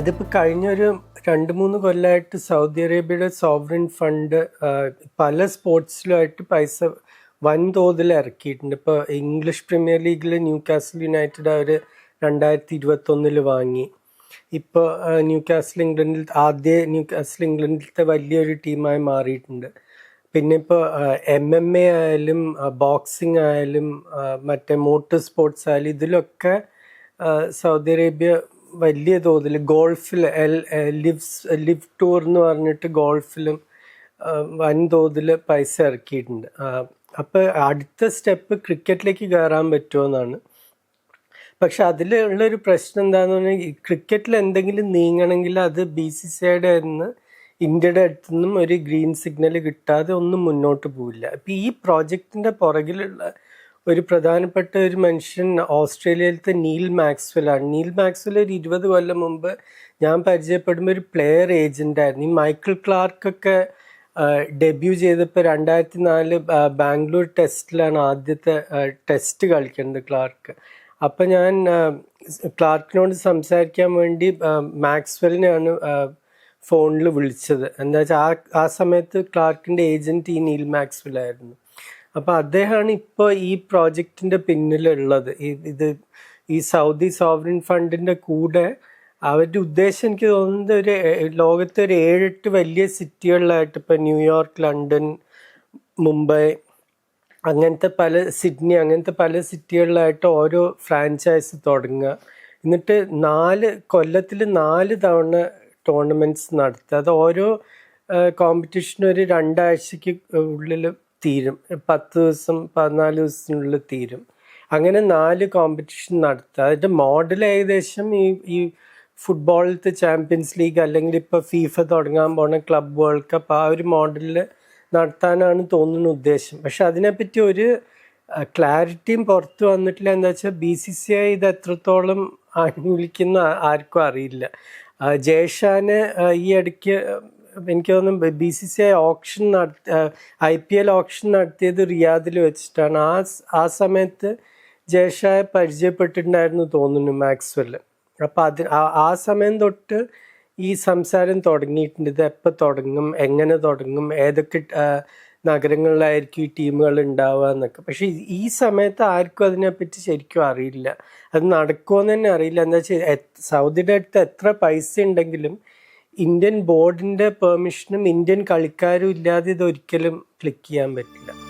ഇതിപ്പോൾ കഴിഞ്ഞൊരു രണ്ട് മൂന്ന് കൊല്ലമായിട്ട് സൗദി അറേബ്യയുടെ സോവറിൻ ഫണ്ട് പല സ്പോർട്സിലുമായിട്ട് പൈസ വൻതോതിൽ ഇറക്കിയിട്ടുണ്ട്. ഇപ്പോൾ ഇംഗ്ലീഷ് പ്രീമിയർ ലീഗിൽ ന്യൂ കാസിൽ യുണൈറ്റഡ് അവർ രണ്ടായിരത്തി ഇരുപത്തൊന്നിൽ വാങ്ങി. ഇപ്പോൾ ന്യൂ കാസിൽ ഇംഗ്ലണ്ടിൽ ആദ്യ ന്യൂ കാസിൽ ഇംഗ്ലണ്ടിലത്തെ വലിയൊരു ടീമായി മാറിയിട്ടുണ്ട്. പിന്നെ ഇപ്പോൾ എം എം എ ആയാലും ബോക്സിംഗ് ആയാലും മറ്റേ മോട്ടോർ സ്പോർട്സ് ആയാലും ഇതിലൊക്കെ സൗദി അറേബ്യ വലിയ തോതിൽ ഗോൾഫിൽ ലിവ്സ് ലിവ് ടൂർ എന്ന് പറഞ്ഞിട്ട് ഗോൾഫിലും വൻതോതിൽ പൈസ ഇറക്കിയിട്ടുണ്ട്. അപ്പോൾ അടുത്ത സ്റ്റെപ്പ് ക്രിക്കറ്റിലേക്ക് കയറാൻ പറ്റുമോ എന്നാണ്. പക്ഷെ അതിലുള്ളൊരു പ്രശ്നം എന്താണെന്ന് പറഞ്ഞാൽ ക്രിക്കറ്റിൽ എന്തെങ്കിലും നീങ്ങണമെങ്കിൽ അത് ബി സി സി ഐയുടെ നിന്ന് ഇന്ത്യയുടെ അടുത്തു നിന്നും ഒരു ഗ്രീൻ സിഗ്നൽ കിട്ടാതെ ഒന്നും മുന്നോട്ട് പോവില്ല. അപ്പം ഈ പ്രോജക്റ്റിന്റെ പുറകിലുള്ള ഒരു പ്രധാനപ്പെട്ട ഒരു മനുഷ്യൻ ഓസ്ട്രേലിയയിലത്തെ നീൽ മാക്സ്വെൽ ആണ് നീൽ മാക്സ്വെൽ ഒരു ഇരുപത് കൊല്ലം മുമ്പ് ഞാൻ പരിചയപ്പെടുമ്പോൾ ഒരു പ്ലെയർ ഏജന്റ് ആയിരുന്നു. ഈ മൈക്കിൾ ക്ലാർക്കൊക്കെ ഡെബ്യൂ ചെയ്തപ്പോൾ രണ്ടായിരത്തി നാല് ബാംഗ്ലൂർ ടെസ്റ്റിലാണ് ആദ്യത്തെ ടെസ്റ്റ് കളിക്കുന്നത് ക്ലാർക്ക്. അപ്പം ഞാൻ ക്ലാർക്കിനോട് സംസാരിക്കാൻ വേണ്ടി മാക്സ്വെലിനെയാണ് ഫോണിൽ വിളിച്ചത്. എന്താ വെച്ചാൽ ആ ആ സമയത്ത് ക്ലാർക്കിന്റെ ഏജന്റ് ഈ നീൽ മാക്സ്വെൽ ആയിരുന്നു അപ്പോൾ അദ്ദേഹമാണ് ഇപ്പോൾ ഈ പ്രോജക്റ്റിന്റെ പിന്നിലുള്ളത്. ഇത് ഈ സൗദി സോവറിൻ ഫണ്ടിന്റെ കൂടെ അവരുടെ ഉദ്ദേശം എനിക്ക് തോന്നുന്നത് ഒരു ലോകത്തെ ഒരു ഏഴെട്ട് വലിയ സിറ്റികളിലായിട്ട് ഇപ്പൊ ന്യൂയോർക്ക് ലണ്ടൻ മുംബൈ അങ്ങനത്തെ പല സിഡ്നി അങ്ങനത്തെ പല സിറ്റികളിലായിട്ട് ഓരോ ഫ്രാഞ്ചൈസ് തുടങ്ങുക. എന്നിട്ട് നാല് കൊല്ലത്തിൽ നാല് തവണ ടൂർണമെന്റ്സ് നടത്തുക. അത് ഓരോ കോമ്പറ്റീഷനും ഒരു രണ്ടാഴ്ചക്ക് ഉള്ളിൽ തീരും. പത്ത് ദിവസം പതിനാല് ദിവസത്തിനുള്ളിൽ തീരും. അങ്ങനെ നാല് കോമ്പറ്റീഷൻ നടത്തുക. അതിന്റെ മോഡൽ ഏകദേശം ഈ ഈ ഫുട്ബോളിലത്തെ ചാമ്പ്യൻസ് ലീഗ് അല്ലെങ്കിൽ ഇപ്പോൾ ഫീഫ തുടങ്ങാൻ പോണ ക്ലബ് വേൾഡ് കപ്പ് ആ ഒരു മോഡലിൽ നടത്താനാണ് തോന്നുന്ന ഉദ്ദേശം. പക്ഷെ അതിനെപ്പറ്റി ഒരു ക്ലാരിറ്റിയും പുറത്ത് വന്നിട്ടില്ല. എന്താ വെച്ചാൽ ബി സി സി ഐ ഇത് എത്രത്തോളം അനുകൂലിക്കുന്ന ആർക്കും അറിയില്ല. ജയഷാന് ഈ ഇടയ്ക്ക് എനിക്ക് തോന്നുന്നു B C C I option നടത്തി ഐ പി എൽ ഓപ്ഷൻ നടത്തിയത് റിയാദിൽ വെച്ചിട്ടാണ്. ആ ആ സമയത്ത് ജയഷായെ പരിചയപ്പെട്ടിട്ടുണ്ടായിരുന്നു തോന്നുന്നു മാക്സ്വെൽ അപ്പം അത് ആ- സമയം തൊട്ട് ഈ സംസാരം തുടങ്ങിയിട്ടുണ്ട്. ഇത് എപ്പോൾ തുടങ്ങും എങ്ങനെ തുടങ്ങും ഏതൊക്കെ നഗരങ്ങളിലായിരിക്കും ഈ ടീമുകൾ ഉണ്ടാവുക എന്നൊക്കെ. പക്ഷേ ഈ- ഈ സമയത്ത് ആർക്കും അതിനെപ്പറ്റി ശരിക്കും അറിയില്ല. അത് നടക്കുമെന്ന് തന്നെ അറിയില്ല. എന്താ വെച്ചാൽ സൗദിയുടെ അടുത്ത് എത്ര പൈസ ഉണ്ടെങ്കിലും ഇന്ത്യൻ ബോർഡിന്റെ പെർമിഷനും ഇന്ത്യൻ കളിക്കാരും ഇല്ലാതെ ഇത് ഒരിക്കലും ക്ലിക്ക് ചെയ്യാൻ പറ്റില്ല.